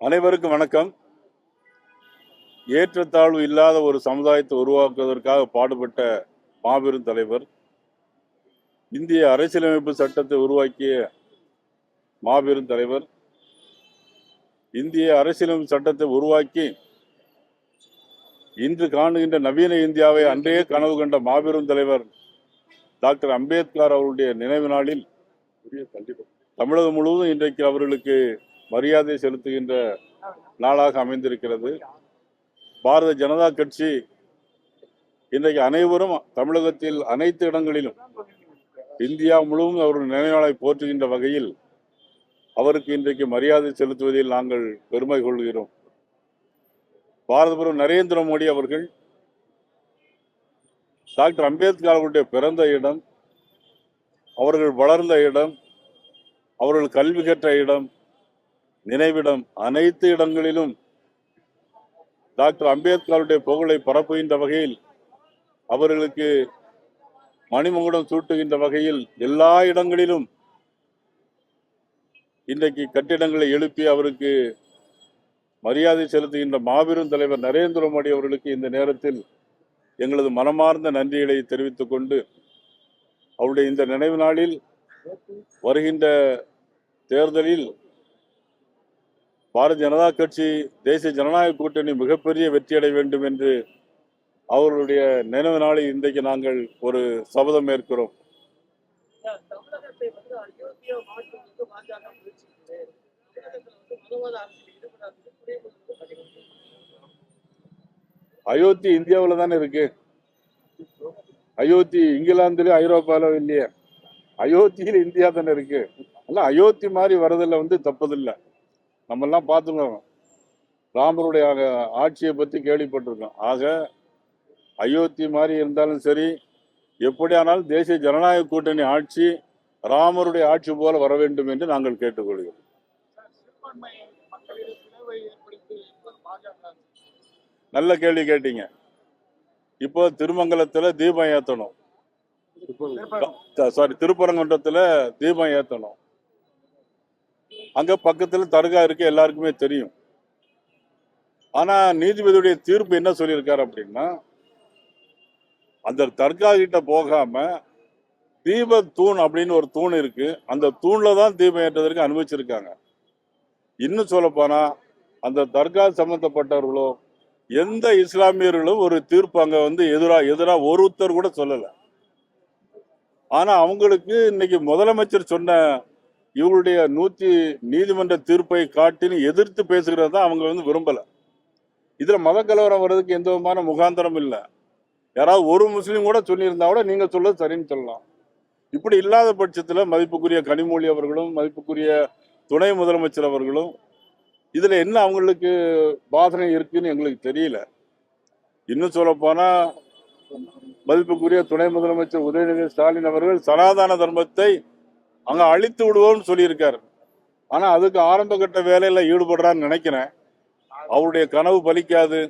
அனைவருக்கும் வணக்கம். ஏற்றத்தாழ்வு இல்லாத ஒரு சமுதாயத்தை உருவாக்குவதற்காக பாடுபட்ட மாபெரும் தலைவர் இந்திய அரசியலமைப்பு சட்டத்தை உருவாக்கிய மாபெரும் தலைவர் இந்திய அரசியலமைப்பு சட்டத்தை உருவாக்கி இன்று காணுகின்ற நவீன இந்தியாவை அன்றைய கனவு கண்ட மாபெரும் தலைவர் டாக்டர் அம்பேத்கர் அவருடைய நினைவு நாளில் தமிழகம் முழுவதும் இன்றைக்கு அவர்களுக்கு மரியாதை செலுத்துகின்ற நாளாக அமைந்திருக்கிறது. பாரத ஜனதா கட்சி இன்றைக்கு அனைவரும் தமிழகத்தில் அனைத்து இடங்களிலும் இந்தியா முழுவதும் அவருடைய நினைவாளை போற்றுகின்ற வகையில் அவருக்கு இன்றைக்கு மரியாதை செலுத்துவதில் நாங்கள் பெருமை கொள்கிறோம். பாரதபுரம் நரேந்திர மோடி அவர்கள் டாக்டர் அம்பேத்கர் அவருடைய பிறந்த இடம் அவர்கள் வளர்ந்த இடம் அவர்கள் கல்வி கற்ற இடம் நினைவிடம் அனைத்து இடங்களிலும் டாக்டர் அம்பேத்கருடைய புகழை பரப்புகின்ற வகையில் அவர்களுக்கு மணிமகுடம் சூட்டுகின்ற வகையில் எல்லா இடங்களிலும் இன்றைக்கு கட்டிடங்களை எழுப்பி அவருக்கு மரியாதை செலுத்துகின்ற மாபெரும் தலைவர் நரேந்திர மோடி அவர்களுக்கு இந்த நேரத்தில் எங்களது மனமார்ந்த நன்றிகளை தெரிவித்துக் கொண்டு அவருடைய இந்த நினைவு நாளில் வருகின்ற தேர்தலில் பாரதிய ஜனதா கட்சி தேசிய ஜனநாயக கூட்டணி மிகப்பெரிய வெற்றியடைய வேண்டும் என்று அவர்களுடைய நினைவு நாளில் இன்றைக்கு நாங்கள் ஒரு சபதம் ஏற்கிறோம். அயோத்தி இந்தியாவில் தானே இருக்கு? அயோத்தி இங்கிலாந்துலயும் ஐரோப்பாவிலும் இல்லையே? அயோத்தியில் இந்தியா தானே இருக்கு? அல்ல அயோத்தி மாதிரி வரதில்ல வந்து தப்பதில்லை. நம்ம எல்லாம் பார்த்துக்கோம் ராமருடைய ஆட்சியை பற்றி கேள்விப்பட்டிருக்கோம். ஆக அயோத்தி மாதிரி இருந்தாலும் சரி எப்படியானாலும் தேசிய ஜனநாயக கூட்டணி ஆட்சி ராமருடைய ஆட்சி போல வர வேண்டும் என்று நாங்கள் கேட்டுக்கொள்கிறோம். நல்ல கேள்வி கேட்டீங்க. இப்போ திருமங்கலத்தில் தீபம் ஏற்றணும் சாரி திருப்பரங்குன்றத்தில் தீபம் ஏற்றணும் அங்கே பக்கத்தில் தர்கா இருக்கு எல்லாருக்குமே தெரியும். ஆனால் நீதிபதியுடைய தீர்ப்பு என்ன சொல்லியிருக்காரு அப்படின்னா அந்த தர்கா கிட்ட போகாம தீப தூண் அப்படின்னு ஒரு தூண் இருக்கு. அந்த தூணில் தான் தீபம் ஏற்றதற்கு அனுமதிச்சிருக்காங்க இன்னும் சொல்லப்போனால் அந்த தர்கா சம்பந்தப்பட்டவர்களோ எந்த இஸ்லாமியர்களும் ஒரு தீர்ப்பு அங்கே வந்து எதிராக எதிராக ஒருத்தர் கூட சொல்லலை. ஆனால் அவங்களுக்கு இன்னைக்கு முதலமைச்சர் சொன்ன இவங்களுடைய நூத்தி நீதிமன்ற தீர்ப்பை காட்டின்னு எதிர்த்து பேசுகிறது தான் அவங்க வந்து விரும்பல. இதுல மத கலவரம் வர்றதுக்கு எந்த விதமான முகாந்திரம் இல்லை. யாராவது ஒரு முஸ்லீம் கூட சொல்லியிருந்தா கூட நீங்க சொல்ல சரின்னு சொல்லலாம். இப்படி இல்லாத பட்சத்துல மதிப்புக்குரிய கனிமொழி அவர்களும் மதிப்புக்குரிய துணை முதலமைச்சர் அவர்களும் இதுல என்ன அவங்களுக்கு பாதனை இருக்குன்னு எங்களுக்கு தெரியல. இன்னும் சொல்ல மதிப்புக்குரிய துணை முதலமைச்சர் உதயநிதி ஸ்டாலின் அவர்கள் சனாதன தர்மத்தை அங்கே அழித்து விடுவோம்னு சொல்லியிருக்காரு. ஆனால் அதுக்கு ஆரம்ப கட்ட வேலையில் ஈடுபடுறான்னு நினைக்கிறேன். அவருடைய கனவு பலிக்காது.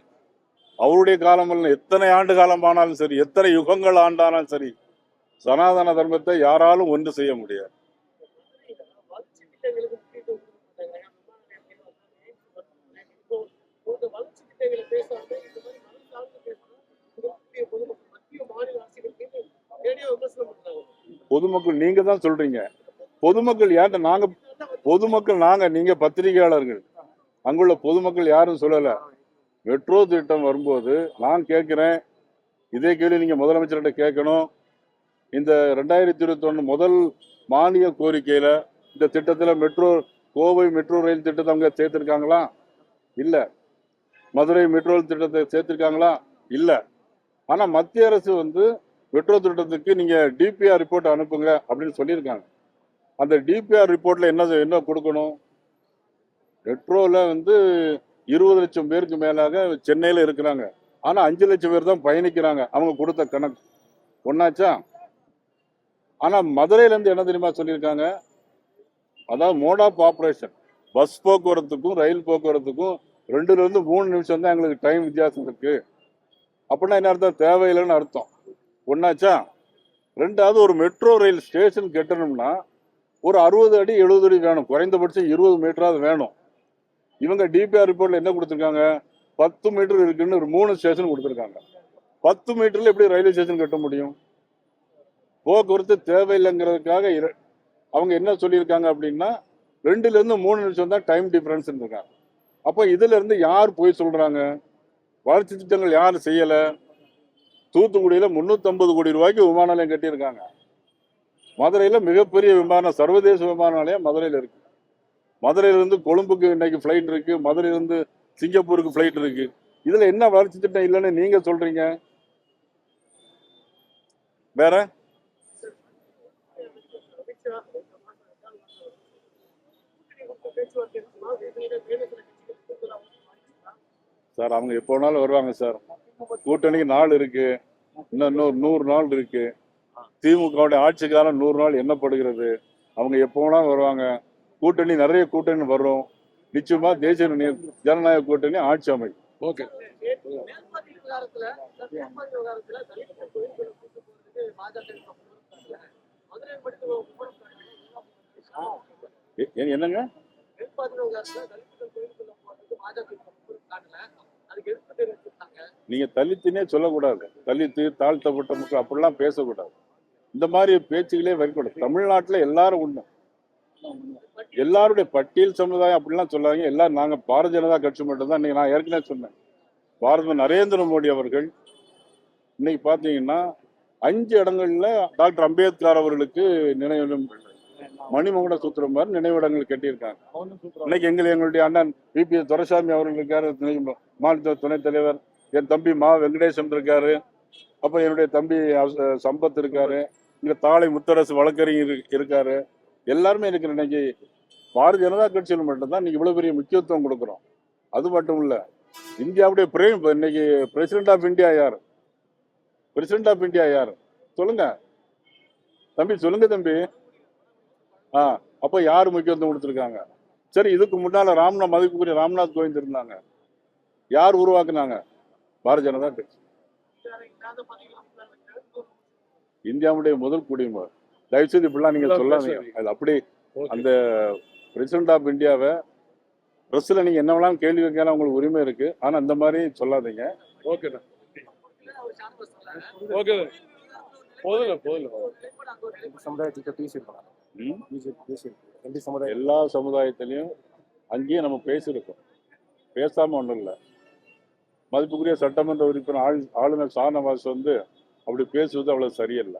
அவருடைய காலம் எத்தனை ஆண்டு காலம் ஆனாலும் சரி எத்தனை யுகங்கள் ஆண்டானாலும் சரி சனாதன தர்மத்தை யாராலும் ஒன்று செய்ய முடியாது. பொதுமக்கள் பொதுமக்கள் நீங்க தான் சொல்றீங்க. பொதுமக்கள் யார்கிட்ட நாங்க பொதுமக்கள் நாங்க நீங்க பத்திரிகையாளர்கள். அங்குள்ள பொதுமக்கள் யாரும் சொல்லல. மெட்ரோ திட்டம் வரும்போது நான் கேட்கிறேன் இதே கேள்வி நீங்க முதலமைச்சர்கிட்ட கேட்கணும். இந்த ரெண்டாயிரத்தி இருபத்தி முதல் மானிய கோரிக்கையில இந்த திட்டத்துல மெட்ரோ கோவை மெட்ரோ ரயில் திட்டத்தை அவங்க சேர்த்திருக்காங்களா? இல்ல. மதுரை மெட்ரோ திட்டத்தை சேர்த்திருக்காங்களா? இல்ல. ஆனா மத்திய அரசு வந்து மெட்ரோ திட்டத்துக்கு நீங்க டிபிஆர் ரிப்போர்ட் அனுப்புங்க அப்படின்னு சொல்லியிருக்காங்க. அந்த டிபிஆர் ரிப்போர்ட்ல என்ன என்ன கொடுக்கணும்? மெட்ரோல வந்து இருபது லட்சம் பேருக்கு மேலாக சென்னையில் இருக்கிறாங்க. ஆனால் அஞ்சு லட்சம் பேர் தான் பயணிக்கிறாங்க. அவங்க கொடுத்த கணக்கு. ஒன்னாச்சா ஆனால் மதுரையிலேருந்து என்ன தெரியுமா சொல்லியிருக்காங்க? அதாவது மோட் ஆஃப் ஆப்ரேஷன் பஸ் போக்குவரத்துக்கும் ரயில் போக்குவரத்துக்கும் ரெண்டுலேருந்து மூணு நிமிஷம் தான் எங்களுக்கு டைம் வித்தியாசம் இருக்கு. அப்படின்னா என்ன அர்த்தம்? தேவையில்லைன்னு அர்த்தம். ஒன்னாச்சா ரெண்டாவது ஒரு மெட்ரோ ரயில் ஸ்டேஷன் கட்டணும்னா ஒரு அறுபது அடி எழுபது அடி வேணும். குறைந்தபட்சம் இருபது மீட்டராவது வேணும். இவங்க டிபிஆர் ரிப்போர்ட்ல என்ன கொடுத்துருக்காங்க? பத்து மீட்டர் இருக்குன்னு ஒரு மூணு ஸ்டேஷன் கொடுத்துருக்காங்க. பத்து மீட்டர்ல எப்படி ரயில்வே ஸ்டேஷன் கட்ட முடியும்? போக்குவரத்து தேவையில்லைங்கிறதுக்காக அவங்க என்ன சொல்லியிருக்காங்க அப்படின்னா ரெண்டுல இருந்து மூணு நிமிஷம் தான் டைம் டிஃபரன்ஸ் இருக்காங்க அப்போ இதுல இருந்து யார் போய் சொல்றாங்க? வளர்ச்சி திட்டங்கள் யார் செய்யல? தூத்துக்குடியில 350 கோடி ரூபாய்க்கு விமான நிலையம் கட்டியிருக்காங்க. மதுரையில் மிகப்பெரிய விமானம் சர்வதேச விமான நிலையம் மதுரையில் இருக்கு. மதுரையிலிருந்து கொழும்புக்கு இன்னைக்கு ஃப்ளைட் இருக்கு. மதுரையிலிருந்து சிங்கப்பூருக்கு ஃப்ளைட் இருக்கு. இதுல என்ன வளர்ச்சி திட்டம் இல்லைன்னு நீங்க சொல்றீங்க? வேற? வேறு சார் அவங்க எப்போ வேணாலும் வருவாங்க சார். கூட்டணிக்கு நாள் இருக்கு. இன்னும் இன்னொரு நூறு நாள் இருக்கு. திமுகவுடைய ஆட்சி காலம் நூறு நாள் எண்ணப்படுகிறது. அவங்க எப்போ வேணாலும் வருவாங்க. கூட்டணி நிறைய கூட்டணி வரும். நிச்சயமா தேசிய ஜனநாயக கூட்டணி ஆட்சி அமைக்கும் ஓகே. என்னங்க? நீங்க தலித்துனே சொல்லக்கூடாது. தலித்து தாழ்த்தப்பட்ட மக்கள் அப்படிலாம் பேசக்கூடாது. இந்த மாதிரி பேச்சுகளே வரக்கூடாது தமிழ்நாட்டுல எல்லாரும் உண்டு எல்லாருடைய பட்டியல் சமுதாயம் அப்படிலாம் சொல்லாதீங்க. எல்லாரும் நாங்க பாரதிய ஜனதா கட்சி மட்டும்தான். இன்னைக்கு நான் ஏற்கனவே சொன்னேன். பாரத நரேந்திர மோடி அவர்கள் இன்னைக்கு பாத்தீங்கன்னா அஞ்சு இடங்கள்ல டாக்டர் அம்பேத்கர் அவர்களுக்கு நினைவு மணிமகுட சூத்திரம் மாதிரி நினைவிடங்கள் கட்டியிருக்காங்க. இன்னைக்கு எங்களை எங்களுடைய அண்ணன் விபி துரைசாமி அவர்கள் இருக்காரு. மாநில துணைத் தலைவர். என் தம்பி மா. வெங்கடேசன் இருக்காரு அப்ப என்னுடைய தம்பி சம்பத் இருக்காரு. இங்க தாளை முத்தரசு வழக்கறிஞர் இருக்காரு. எல்லாருமே இருக்கிற இன்னைக்கு பாரதிய ஜனதா கட்சியில் மட்டும்தான் இன்னைக்கு இவ்வளவு பெரிய முக்கியத்துவம் கொடுக்குறோம். அது மட்டும் இல்ல இந்தியாவுடைய பிரேம் இன்னைக்கு பிரசிடென்ட் ஆஃப் இந்தியா யார்? பிரசிடென்ட் ஆஃப் இந்தியா யார்? சொல்லுங்க. தம்பி சொல்லுங்க தம்பி. ஆ அப்ப யார் முக்கியத்துவம் கொடுத்துருக்காங்க? சரி இதுக்கு முன்னால ராம்நாத் மதிப்புக்குரிய ராம்நாத் கோவிந்த் இருந்தாங்க. யார் உருவாக்குனாங்க? பாரதிய ஜனதா கட்சி. இந்தியாவுடைய முதல் குடிமகன். தயவுசெய்து இப்படிலாம் நீங்க சொல்லாதீங்க. அது அப்படி அந்த பிரசிடென்ட் ஆஃப் இந்தியாவை பிரஸ்ல நீங்க என்ன வேணாலும் கேள்வி கேட்கலாம் உங்களுக்கு உரிமை இருக்கு. ஆனா இந்த மாதிரி சொல்லாதீங்க. ஓகேண்ணா ஓகே எல்லா சமுதாயத்திலையும் அங்கேயும் நம்ம பேசியிருக்கோம். பேசாம ஒண்ணும் இல்லை. மதிப்புக்குரிய சட்டமன்ற உறுப்பினர் ஆளுநர் ஷானவாஸ் வந்து அப்படி பேசுவது அவ்வளவு சரியல்ல.